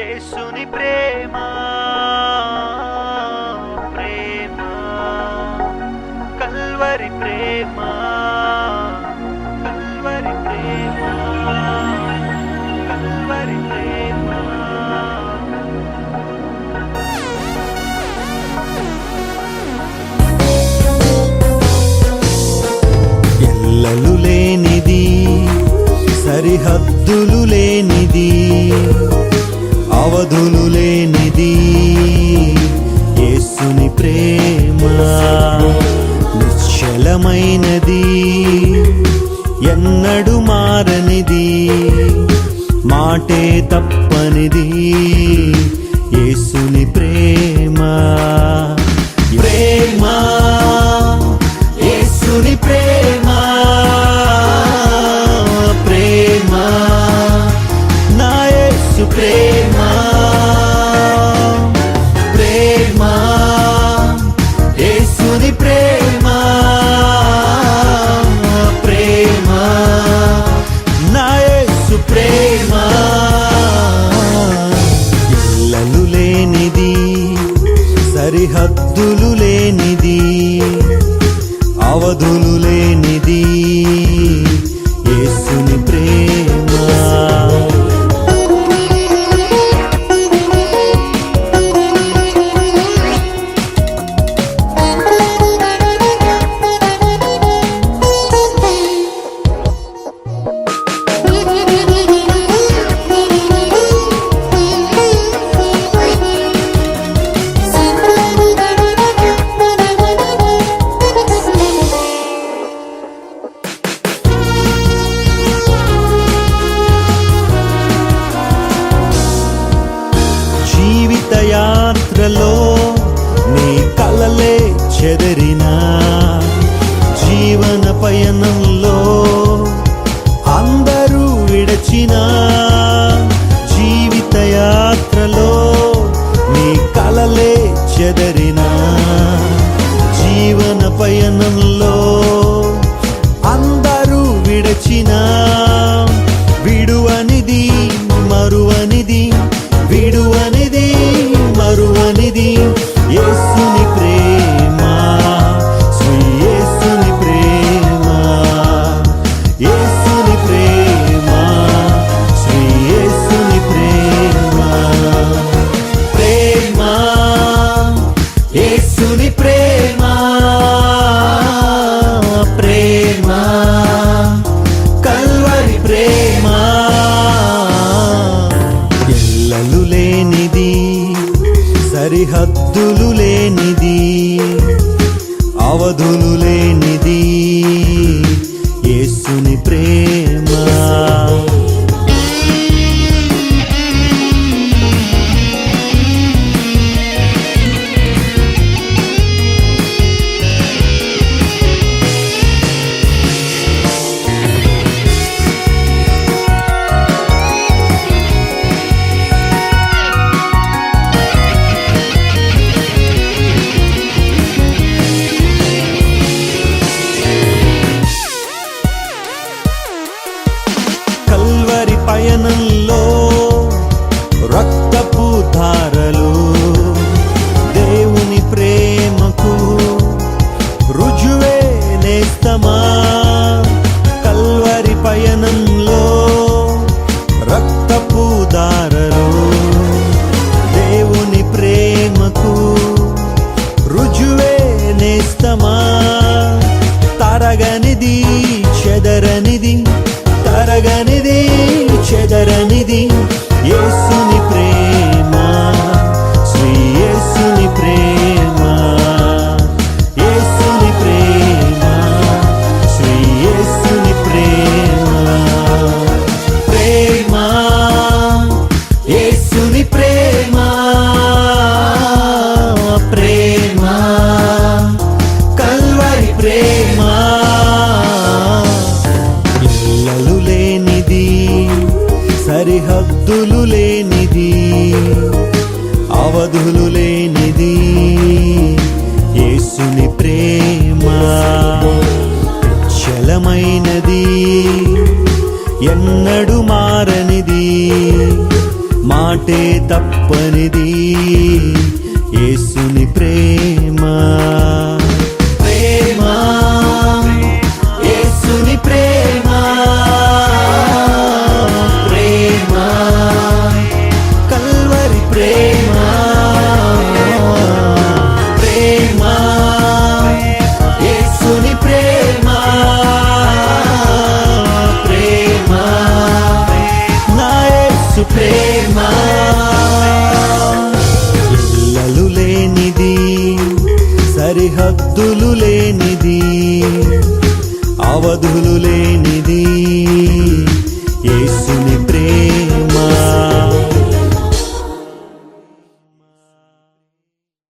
యేసుని ప్రేమ ప్రేమ. కల్వరి ప్రేమ కల్వరి ప్రేమ. కల్వరి ప్రేమ. ఎల్లలు లేనిది సరిహద్దులు లేనిది. అవధులు లేనిది యేసుని ప్రేమ నిశ్చలమైనది ఎన్నడు మారనిది మాటే తప్పనిది యేసుని ప్రేమ. చెదరిన జీవన పయనం సరిహద్దులు రక్తపు దేవుని ప్రేమకు రుజువే నేస్తమా? తరగనిది చెదరనిది తరగని సరిహద్దులు లేనిది అవధులు లేనిది యేసుని ప్రేమ చలమైనది ఎన్నడు మారనిది మాటే తప్పనిది. సరిహద్దులు లేనిది